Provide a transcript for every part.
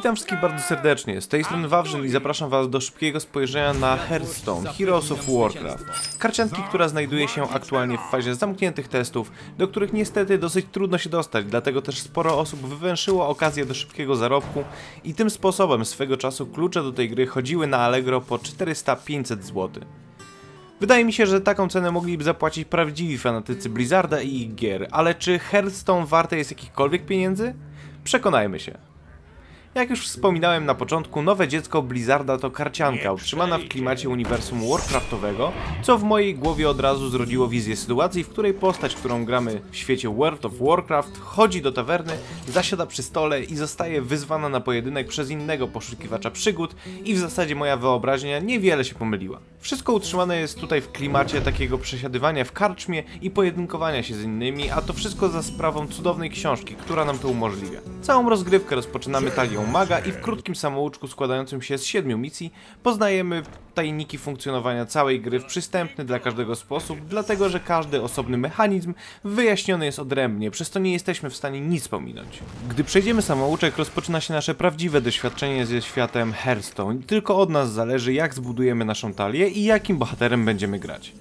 Witam wszystkich bardzo serdecznie, z tej strony Wawrzyn i zapraszam was do szybkiego spojrzenia na Hearthstone Heroes of Warcraft. Karcianki, która znajduje się aktualnie w fazie zamkniętych testów, do których niestety dosyć trudno się dostać, dlatego też sporo osób wywęszyło okazję do szybkiego zarobku i tym sposobem swego czasu klucze do tej gry chodziły na Allegro po 400-500 zł. Wydaje mi się, że taką cenę mogliby zapłacić prawdziwi fanatycy Blizzarda i ich gier, ale czy Hearthstone warte jest jakichkolwiek pieniędzy? Przekonajmy się. Jak już wspominałem na początku, nowe dziecko Blizzarda to karcianka utrzymana w klimacie uniwersum Warcraftowego, co w mojej głowie od razu zrodziło wizję sytuacji, w której postać, którą gramy w świecie World of Warcraft, chodzi do tawerny, zasiada przy stole i zostaje wyzwana na pojedynek przez innego poszukiwacza przygód i w zasadzie moja wyobraźnia niewiele się pomyliła. Wszystko utrzymane jest tutaj w klimacie takiego przesiadywania w karczmie i pojedynkowania się z innymi, a to wszystko za sprawą cudownej książki, która nam to umożliwia. Całą rozgrywkę rozpoczynamy talią maga i w krótkim samouczku składającym się z siedmiu misji poznajemy tajniki funkcjonowania całej gry w przystępny dla każdego sposób, dlatego że każdy osobny mechanizm wyjaśniony jest odrębnie, przez to nie jesteśmy w stanie nic pominąć. Gdy przejdziemy samouczek, rozpoczyna się nasze prawdziwe doświadczenie ze światem Hearthstone tylko od nas zależy jak zbudujemy naszą talię i jakim bohaterem będziemy grać.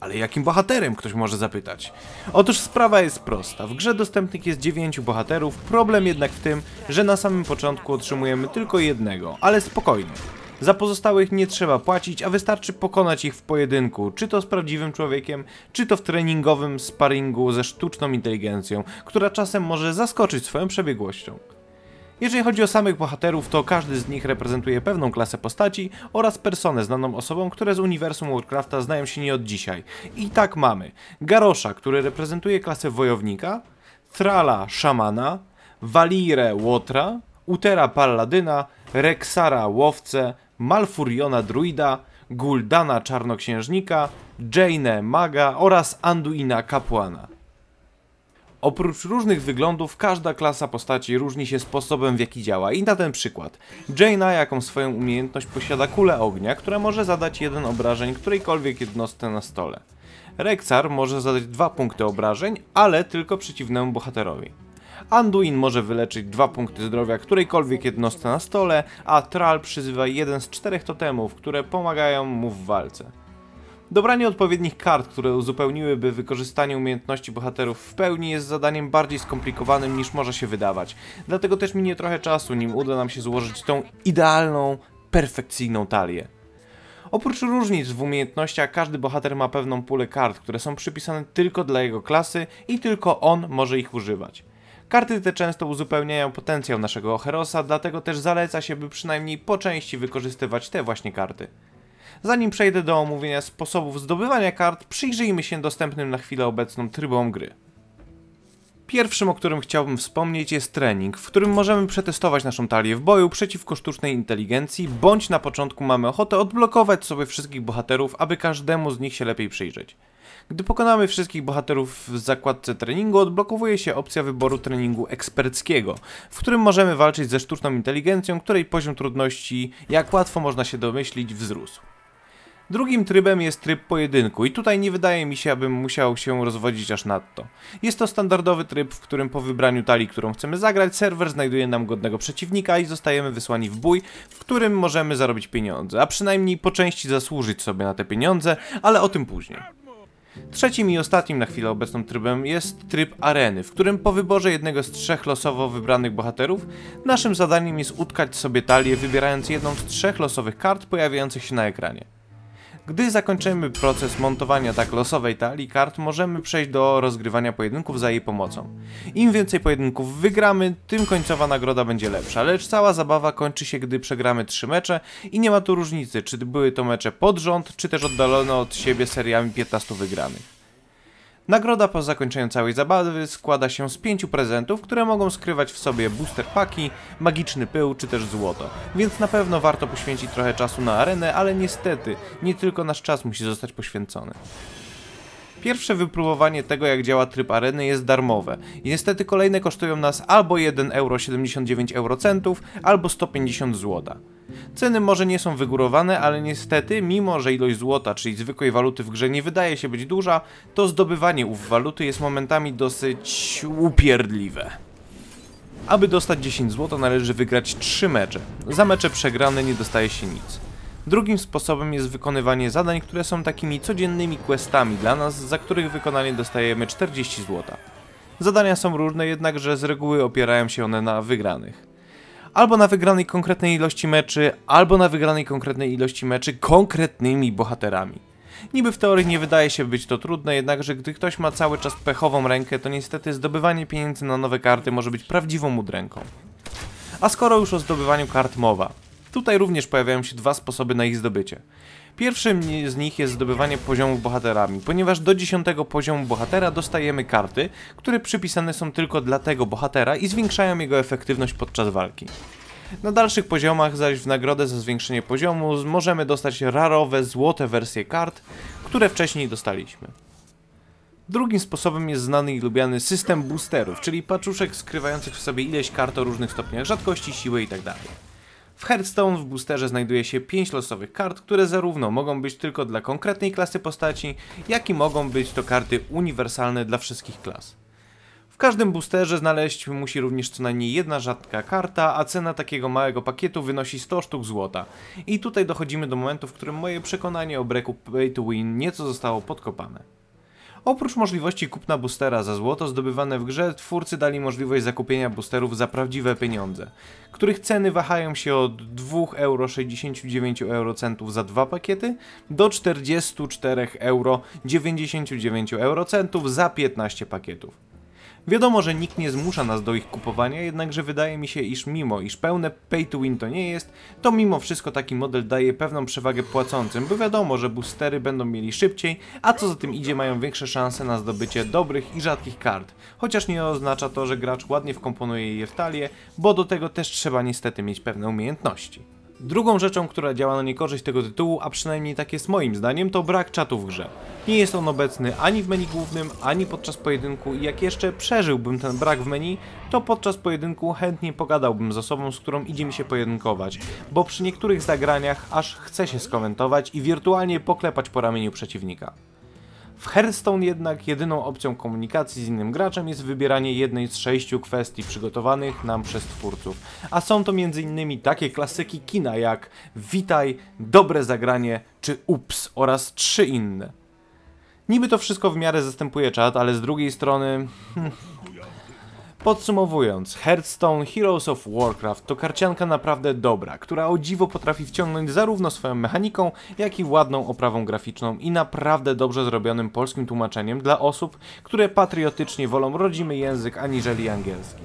Ale jakim bohaterem, ktoś może zapytać? Otóż sprawa jest prosta. W grze dostępnych jest 9 bohaterów, problem jednak w tym, że na samym początku otrzymujemy tylko jednego, ale spokojnie. Za pozostałych nie trzeba płacić, a wystarczy pokonać ich w pojedynku, czy to z prawdziwym człowiekiem, czy to w treningowym sparingu ze sztuczną inteligencją, która czasem może zaskoczyć swoją przebiegłością. Jeżeli chodzi o samych bohaterów, to każdy z nich reprezentuje pewną klasę postaci oraz personę znaną osobom, które z uniwersum Warcrafta znają się nie od dzisiaj. I tak mamy Garosza, który reprezentuje klasę wojownika, Thrala szamana, Valire łotra, Utera palladyna, Rexara łowcę, Malfuriona druida, Guldana czarnoksiężnika, Jane'ę maga oraz Anduina kapłana. Oprócz różnych wyglądów, każda klasa postaci różni się sposobem w jaki działa i na ten przykład Jaina jaką swoją umiejętność posiada kulę ognia, która może zadać jeden obrażeń którejkolwiek jednostce na stole. Rexar może zadać dwa punkty obrażeń, ale tylko przeciwnemu bohaterowi. Anduin może wyleczyć dwa punkty zdrowia którejkolwiek jednostce na stole, a Tral przyzywa jeden z czterech totemów, które pomagają mu w walce. Dobranie odpowiednich kart, które uzupełniłyby wykorzystanie umiejętności bohaterów w pełni jest zadaniem bardziej skomplikowanym niż może się wydawać. Dlatego też minie trochę czasu, nim uda nam się złożyć tą idealną, perfekcyjną talię. Oprócz różnic w umiejętnościach, każdy bohater ma pewną pulę kart, które są przypisane tylko dla jego klasy i tylko on może ich używać. Karty te często uzupełniają potencjał naszego Herosa, dlatego też zaleca się, by przynajmniej po części wykorzystywać te właśnie karty. Zanim przejdę do omówienia sposobów zdobywania kart, przyjrzyjmy się dostępnym na chwilę obecną trybom gry. Pierwszym, o którym chciałbym wspomnieć jest trening, w którym możemy przetestować naszą talię w boju przeciwko sztucznej inteligencji, bądź na początku mamy ochotę odblokować sobie wszystkich bohaterów, aby każdemu z nich się lepiej przyjrzeć. Gdy pokonamy wszystkich bohaterów w zakładce treningu, odblokowuje się opcja wyboru treningu eksperckiego, w którym możemy walczyć ze sztuczną inteligencją, której poziom trudności, jak łatwo można się domyślić, wzrósł. Drugim trybem jest tryb pojedynku i tutaj nie wydaje mi się, abym musiał się rozwodzić aż nadto. Jest to standardowy tryb, w którym po wybraniu talii, którą chcemy zagrać, serwer znajduje nam godnego przeciwnika i zostajemy wysłani w bój, w którym możemy zarobić pieniądze, a przynajmniej po części zasłużyć sobie na te pieniądze, ale o tym później. Trzecim i ostatnim na chwilę obecną trybem jest tryb areny, w którym po wyborze jednego z trzech losowo wybranych bohaterów, naszym zadaniem jest utkać sobie talię wybierając jedną z trzech losowych kart pojawiających się na ekranie. Gdy zakończymy proces montowania tak losowej talii kart, możemy przejść do rozgrywania pojedynków za jej pomocą. Im więcej pojedynków wygramy, tym końcowa nagroda będzie lepsza, lecz cała zabawa kończy się, gdy przegramy trzy mecze i nie ma tu różnicy, czy były to mecze pod rząd, czy też oddalone od siebie seriami 15 wygranych. Nagroda po zakończeniu całej zabawy składa się z pięciu prezentów, które mogą skrywać w sobie booster paki, magiczny pył czy też złoto, więc na pewno warto poświęcić trochę czasu na arenę, ale niestety nie tylko nasz czas musi zostać poświęcony. Pierwsze wypróbowanie tego jak działa tryb areny jest darmowe i niestety kolejne kosztują nas albo 1,79 euro, albo 150 zł. Ceny może nie są wygórowane, ale niestety, mimo że ilość złota, czyli zwykłej waluty w grze nie wydaje się być duża, to zdobywanie ów waluty jest momentami dosyć upierdliwe. Aby dostać 10 zł należy wygrać 3 mecze. Za mecze przegrane nie dostaje się nic. Drugim sposobem jest wykonywanie zadań, które są takimi codziennymi questami dla nas, za których wykonanie dostajemy 40 zł. Zadania są różne, jednakże z reguły opierają się one na wygranych. Albo na wygranej konkretnej ilości meczy, albo na wygranej konkretnej ilości meczy konkretnymi bohaterami. Niby w teorii nie wydaje się być to trudne, jednakże gdy ktoś ma cały czas pechową rękę, to niestety zdobywanie pieniędzy na nowe karty może być prawdziwą udręką. A skoro już o zdobywaniu kart mowa, tutaj również pojawiają się dwa sposoby na ich zdobycie. Pierwszym z nich jest zdobywanie poziomów bohaterami, ponieważ do 10 poziomu bohatera dostajemy karty, które przypisane są tylko dla tego bohatera i zwiększają jego efektywność podczas walki. Na dalszych poziomach zaś w nagrodę za zwiększenie poziomu możemy dostać rarowe, złote wersje kart, które wcześniej dostaliśmy. Drugim sposobem jest znany i lubiany system boosterów, czyli paczuszek skrywających w sobie ileś kart o różnych stopniach rzadkości, siły itd. W Hearthstone w boosterze znajduje się 5 losowych kart, które zarówno mogą być tylko dla konkretnej klasy postaci, jak i mogą być to karty uniwersalne dla wszystkich klas. W każdym boosterze znaleźć musi również co najmniej jedna rzadka karta, a cena takiego małego pakietu wynosi 100 sztuk złota. I tutaj dochodzimy do momentu, w którym moje przekonanie o breku pay to win nieco zostało podkopane. Oprócz możliwości kupna boostera za złoto zdobywane w grze, twórcy dali możliwość zakupienia boosterów za prawdziwe pieniądze, których ceny wahają się od 2,69 euro za dwa pakiety do 44,99 euro eurocentów za 15 pakietów. Wiadomo, że nikt nie zmusza nas do ich kupowania, jednakże wydaje mi się, iż mimo iż pełne pay to win to nie jest, to mimo wszystko taki model daje pewną przewagę płacącym, bo wiadomo, że boostery będą mieli szybciej, a co za tym idzie mają większe szanse na zdobycie dobrych i rzadkich kart. Chociaż nie oznacza to, że gracz ładnie wkomponuje je w talię, bo do tego też trzeba niestety mieć pewne umiejętności. Drugą rzeczą, która działa na niekorzyść tego tytułu, a przynajmniej tak jest moim zdaniem, to brak czatu w grze. Nie jest on obecny ani w menu głównym, ani podczas pojedynku i jak jeszcze przeżyłbym ten brak w menu, to podczas pojedynku chętnie pogadałbym z osobą, z którą idzie mi się pojedynkować, bo przy niektórych zagraniach aż chce się skomentować i wirtualnie poklepać po ramieniu przeciwnika. W Hearthstone jednak jedyną opcją komunikacji z innym graczem jest wybieranie jednej z sześciu kwestii przygotowanych nam przez twórców. A są to m.in. takie klasyki kina jak Witaj, Dobre Zagranie czy Ups oraz trzy inne. Niby to wszystko w miarę zastępuje czat, ale z drugiej strony... Podsumowując, Hearthstone Heroes of Warcraft to karcianka naprawdę dobra, która o dziwo potrafi wciągnąć zarówno swoją mechaniką, jak i ładną oprawą graficzną i naprawdę dobrze zrobionym polskim tłumaczeniem dla osób, które patriotycznie wolą rodzimy język aniżeli angielski.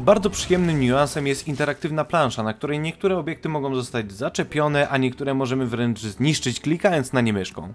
Bardzo przyjemnym niuansem jest interaktywna plansza, na której niektóre obiekty mogą zostać zaczepione, a niektóre możemy wręcz zniszczyć klikając na nie myszką.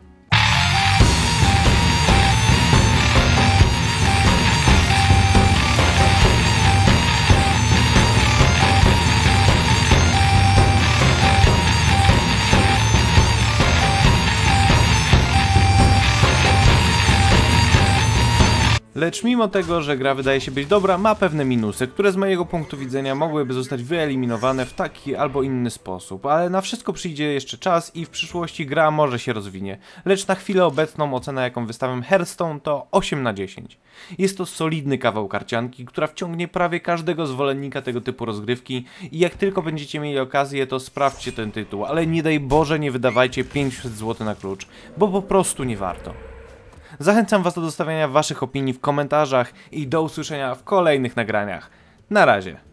Lecz mimo tego, że gra wydaje się być dobra, ma pewne minusy, które z mojego punktu widzenia mogłyby zostać wyeliminowane w taki albo inny sposób, ale na wszystko przyjdzie jeszcze czas i w przyszłości gra może się rozwinie. Lecz na chwilę obecną ocena jaką wystawiam Hearthstone to 8 na 10. Jest to solidny kawał karcianki, która wciągnie prawie każdego zwolennika tego typu rozgrywki i jak tylko będziecie mieli okazję to sprawdźcie ten tytuł, ale nie daj Boże nie wydawajcie 500 zł na klucz, bo po prostu nie warto. Zachęcam Was do dostawiania Waszych opinii w komentarzach i do usłyszenia w kolejnych nagraniach. Na razie.